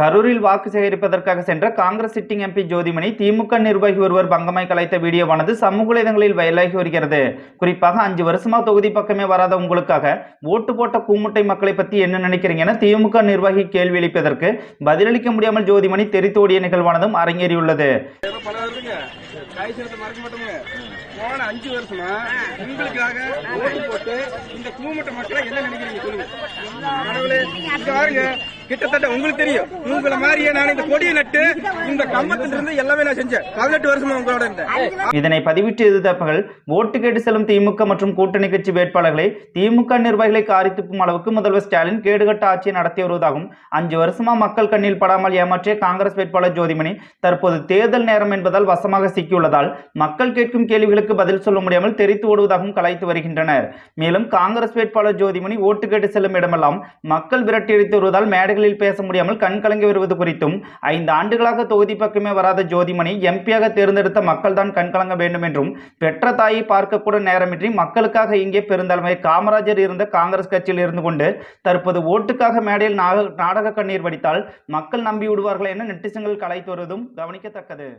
கரூரில் வாக்கு சேகரிப்பதற்காக சென்ற Congress sitting MP Jothimani DMK நிர்வாகி ஒருவர் பங்கமாய் கலைத்த வீடியோவானது சமூக வலைதளங்களில் வயலாகி வருகிறது. குறிப்பாக அஞ்சு வருஷமா தொகுதி பக்கமே வராத உங்களுக்காக ஓட்டு போட்ட கூமுட்டை மக்களை பத்தி என்ன நினைக்கிறீங்க என திமுக நிர்வாகி கேள்வி எழுப்பதற்கு பதிலளிக்க முடியாமல் ஜோதிமணி தெரித்தோடிய நிகழ்வானதும் அரங்கேறியுள்ளது. போன அஞ்சு வருஷமா உங்களுக்காக ஓட்டு போட்டு இந்த கூமட்ட மக்களை என்ன நினைக்கிறீங்க சொல்லுங்க கிட்டத்தட்ட உங்களுக்கு தெரியும். உங்களை மாதிரியே நான் இந்த கொடியை நட்டு இந்த கம்பத்துல இருந்து எல்லாமே நான் செஞ்சேன். பதினெட்டு வருஷமா உங்களோட இருந்தேன் இதனை பதிவிட்டு எதிர்த்தவர்கள் ஓட்டு கேட்டு செல்லும் திமுக மற்றும் கூட்டணி கட்சி வேட்பாளர்களை திமுக நிர்வாகிகளை காரி துப்பும் அளவுக்கு முதல்வர் ஸ்டாலின் கேடுகட்ட ஆட்சியை நடத்தி வருவதாகவும் அஞ்சு வருஷமா மக்கள் கண்ணில் படாமல் ஏமாற்றிய காங்கிரஸ் வேட்பாளர் ஜோதிமணி தற்போது தேர்தல் நேரம் என்பதால் வசமாக சிக்கியுள்ளதால் மக்கள் கேட்கும் கேள்விகளுக்கு பதில் சொல்ல முடியாமல் தெரித்து ஓடுவதாகவும் கலைத்து வருகின்றனர். மேலும் காங்கிரஸ் வேட்பாளர் ஜோதிமணி ஓட்டு கேட்டு செல்லும் இடமெல்லாம் மக்கள் விரட்டியடித்து வருவதால் மேடைகள் மேடைகளில் பேச முடியாமல் கண் கலங்கி வருவது குறித்தும் ஐந்து ஆண்டுகளாக தொகுதி பக்கமே வராத ஜோதிமணி எம்பியாக தேர்ந்தெடுத்த மக்கள் தான் கண் கலங்க வேண்டும் என்றும் பெற்ற தாயை பார்க்கக்கூட நேரமின்றி மக்களுக்காக இங்கே பெருந்தலைமை காமராஜர் இருந்த காங்கிரஸ் கட்சியில் இருந்து கொண்டு தற்போது ஓட்டுக்காக மேடையில் நாடக கண்ணீர் வடித்தால் மக்கள் நம்பி விடுவார்கள் என நெட்டிசன்கள் கலைத்து வருவதும் கவனிக்கத்தக்கது.